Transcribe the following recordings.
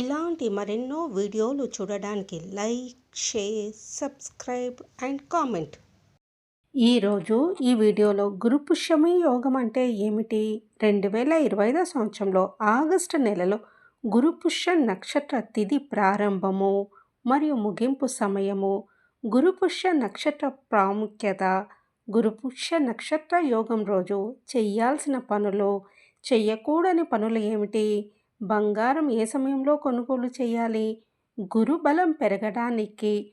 ఇలాంటి మరెన్నో వీడియోలు చూడడానికి like share subscribe and comment. ఈరోజు ఈ వీడియోలో గురుపుష్యమి యోగం అంటే ఏమిటి? రెండు వేల ఇరవై ఐదో సంవత్సరంలో ఆగస్టు నెలలో గురుపుష్య నక్షత్ర తిథి ప్రారంభము మరియు ముగింపు సమయము. గురుపుష్య నక్షత్ర ప్రాముఖ్యత గురుపుష్య నక్షత్ర యోగం రోజు చేయాల్సిన పనులు చెయ్యకూడని పనులు ఏమిటి? బంగారం ఏ సమయంలో కొనుగోలు చేయాలి? గురు బలం పెరగడానికి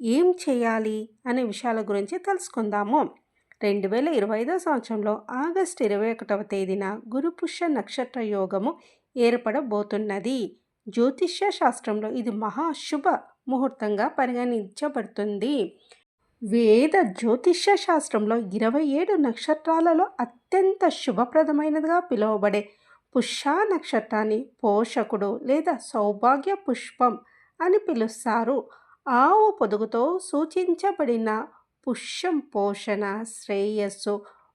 ఏం చేయాలి? అనే విషయాల గురించి తెలుసుకుందాము. రెండు వేల ఇరవై ఐదో సంవత్సరంలో ఆగస్టు ఇరవై ఒకటవ తేదీన గురుపుష్య నక్షత్ర యోగము ఏర్పడబోతున్నది. జ్యోతిష్య శాస్త్రంలో ఇది మహాశుభ ముహూర్తంగా పరిగణించబడుతుంది. వేద జ్యోతిష్య శాస్త్రంలో ఇరవై ఏడు నక్షత్రాలలో అత్యంత శుభప్రదమైనదిగా పిలువబడే పుష్య నక్షత్రాన్ని పోషకుడు లేదా సౌభాగ్య పుష్పం అని పిలుస్తారు. ఆవు పొదుగుతో సూచించబడిన పుష్యం పోషణ శ్రేయస్సు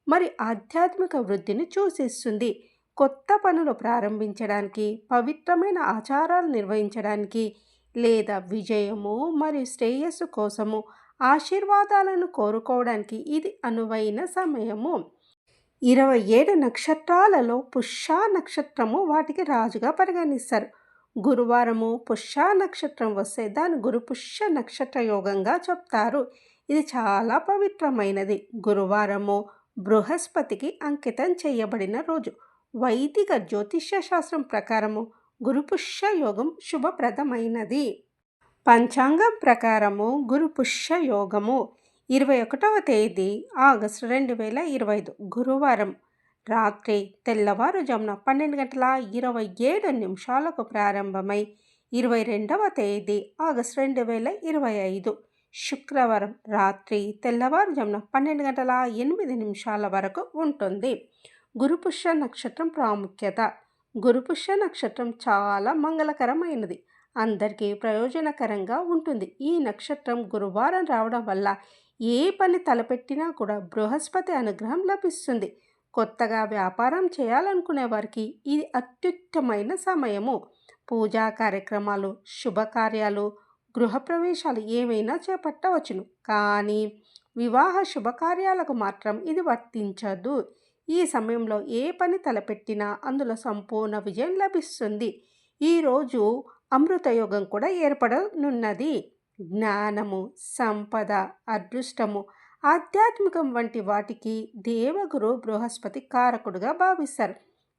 మరి ఆధ్యాత్మిక వృద్ధిని సూచిస్తుంది. కొత్త పనులు ప్రారంభించడానికి పవిత్రమైన ఆచారాలు నిర్వహించడానికి లేదా విజయము మరియు శ్రేయస్సు కోసము ఆశీర్వాదాలను కోరుకోవడానికి ఇది అనువైన సమయము. ఇరవై ఏడు నక్షత్రాలలో పుష్య నక్షత్రము వాటికి రాజుగా పరిగణిస్తారు. గురువారము పుష్య నక్షత్రం వస్తే దాని గురు పుష్య నక్షత్ర యోగంగా చెప్తారు. ఇది చాలా పవిత్రమైనది. గురువారము బృహస్పతికి అంకితం చేయబడిన రోజు. వైదిక జ్యోతిష్య శాస్త్రం ప్రకారము గురుపుష్య యోగం శుభప్రదమైనది. పంచాంగం ప్రకారము గురుపుష్య యోగము ఇరవై ఒకటవ తేదీ ఆగస్టు రెండు వేల ఇరవై ఐదు గురువారం రాత్రి తెల్లవారుజామున పన్నెండు గంటల ఇరవై ఏడు నిమిషాలకు ప్రారంభమై ఇరవై రెండవ తేదీ ఆగస్టు రెండు వేల ఇరవై ఐదు శుక్రవారం రాత్రి తెల్లవారుజామున పన్నెండు గంటల ఎనిమిది నిమిషాల వరకు ఉంటుంది. గురుపుష్య నక్షత్రం ప్రాముఖ్యత. గురుపుష్య నక్షత్రం చాలా మంగళకరమైనది. అందరికీ ప్రయోజనకరంగా ఉంటుంది. ఈ నక్షత్రం గురువారం రావడం వల్ల ఏ పని తలపెట్టినా కూడా బృహస్పతి అనుగ్రహం లభిస్తుంది. కొత్తగా వ్యాపారం చేయాలనుకునే వారికి ఇది అత్యుత్తమైన సమయము. పూజా కార్యక్రమాలు శుభకార్యాలు గృహప్రవేశాలు ఏవైనా చేపట్టవచ్చును. కానీ వివాహ శుభకార్యాలకు మాత్రం ఇది వర్తించదు. ఈ సమయంలో ఏ పని తలపెట్టినా అందులో సంపూర్ణ విజయం లభిస్తుంది. ఈరోజు అమృతయోగం కూడా ఏర్పడనున్నది. జ్ఞానము సంపద అదృష్టము ఆధ్యాత్మికం వంటి వాటికి దేవగురు బృహస్పతి కారకుడుగా భావిస్తారు.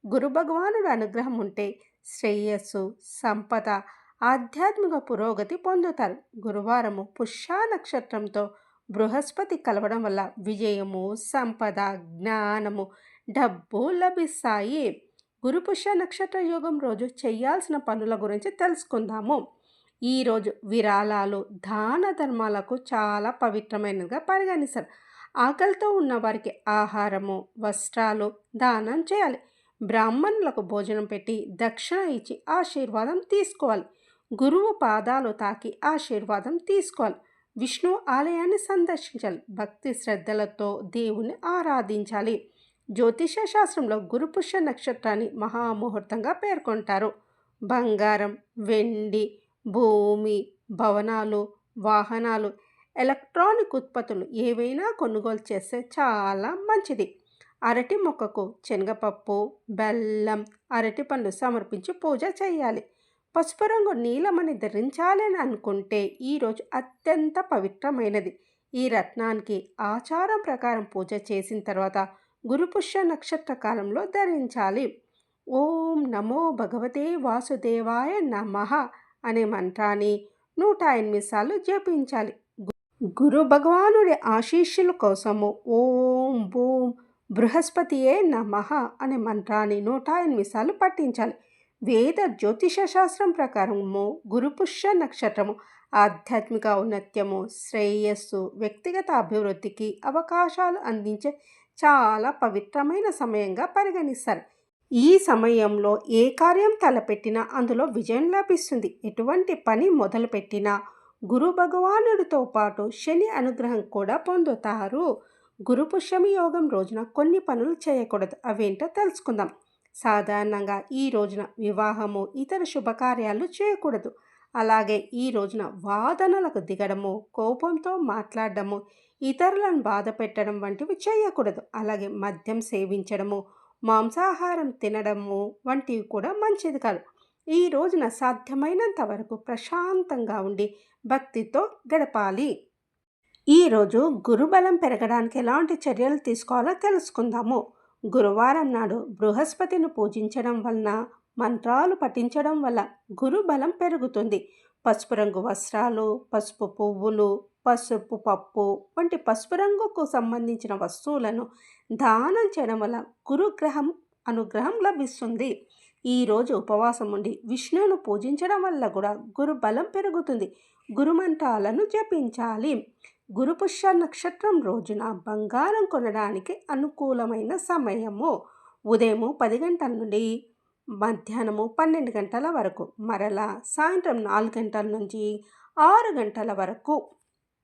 గురు భగవానుడు అనుగ్రహం ఉంటే శ్రేయస్సు సంపద ఆధ్యాత్మిక పురోగతి పొందుతారు. గురువారము పుష్య నక్షత్రంతో బృహస్పతి కలవడం వల్ల విజయము సంపద జ్ఞానము డబ్బు లభిస్తాయి. గురుపుష్య నక్షత్ర యోగం రోజు చేయాల్సిన పనుల గురించి తెలుసుకుందాము. ఈరోజు విరాళాలు దాన ధర్మాలకు చాలా పవిత్రమైనదిగా పరిగణిస్తారు. ఆకలితో ఉన్న వారికి ఆహారము వస్త్రాలు దానం చేయాలి. బ్రాహ్మణులకు భోజనం పెట్టి దక్షిణ ఇచ్చి ఆశీర్వాదం తీసుకోవాలి. గురువు పాదాలు తాకి ఆశీర్వాదం తీసుకోవాలి. విష్ణు ఆలయాన్ని సందర్శించాలి. భక్తి శ్రద్ధలతో దేవుని ఆరాధించాలి. జ్యోతిష శాస్త్రంలో గురుపుష్య నక్షత్రాన్ని మహాముహూర్తంగా పేర్కొంటారు. బంగారం వెండి భూమి భవనాలు వాహనాలు ఎలక్ట్రానిక్ ఉత్పత్తులు ఏవైనా కొనుగోలు చేస్తే చాలా మంచిది. అరటి మొక్కకు శనగపప్పు బెల్లం అరటి పండు సమర్పించి పూజ చేయాలి. పసుపు రంగు నీలమని ధరించాలని అనుకుంటే ఈరోజు అత్యంత పవిత్రమైనది. ఈ రత్నానికి ఆచారం ప్రకారం పూజ చేసిన తర్వాత గురుపుష్య నక్షత్ర కాలంలో ధరించాలి. ఓం నమో భగవతే వాసుదేవాయ నమః. అనే మంత్రాన్ని నూట ఎనిమిది సార్లు జపించాలి. గురు భగవానుడి ఆశీస్సుల కోసము ఓం భూం బృహస్పతియే నమః అనే మంత్రాన్ని నూట ఎనిమిది సార్లు పఠించాలి. వేద జ్యోతిష శాస్త్రం ప్రకారము గురుపుష్య నక్షత్రము ఆధ్యాత్మిక ఔన్నత్యము శ్రేయస్సు వ్యక్తిగత అభివృద్ధికి అవకాశాలు అందించే చాలా పవిత్రమైన సమయంగా పరిగణిస్తారు. ఈ సమయంలో ఏ కార్యం తలపెట్టినా అందులో విజయం లభిస్తుంది. ఎటువంటి పని మొదలుపెట్టినా గురు భగవానుడితో పాటు శని అనుగ్రహం కూడా పొందుతారు. గురు పుష్యమి యోగం రోజున కొన్ని పనులు చేయకూడదు. అవేంటో తెలుసుకుందాం. సాధారణంగా ఈ రోజున వివాహము ఇతర శుభకార్యాలు చేయకూడదు. అలాగే ఈ రోజున వాదనలకు దిగడము కోపంతో మాట్లాడడము ఇతరులను బాధ పెట్టడం వంటివి చేయకూడదు. అలాగే మద్యం సేవించడము మాంసాహారం తినడము వంటివి కూడా మంచిది కాదు. ఈ రోజున సాధ్యమైనంత వరకు ప్రశాంతంగా ఉండి భక్తితో గడపాలి. ఈరోజు గురుబలం పెరగడానికి ఎలాంటి చర్యలు తీసుకోవాలో తెలుసుకుందాము. గురువారం నాడు బృహస్పతిని పూజించడం వలన మంత్రాలు పఠించడం వల్ల గురుబలం పెరుగుతుంది. పసుపు రంగు వస్త్రాలు పసుపు పువ్వులు పసుపు పప్పు వంటి పసుపు రంగుకు సంబంధించిన వస్తువులను దానం చేయడం వల్ల గురుగ్రహం అనుగ్రహం లభిస్తుంది. ఈరోజు ఉపవాసం ఉండి విష్ణువును పూజించడం వల్ల కూడా గురు బలం పెరుగుతుంది. గురుమంత్రాలను జపించాలి. గురుపుష్య నక్షత్రం రోజున బంగారం కొనడానికి అనుకూలమైన సమయము ఉదయము పది గంటల నుండి మధ్యాహ్నము పన్నెండు గంటల వరకు మరలా సాయంత్రం నాలుగు గంటల నుంచి ఆరు గంటల వరకు.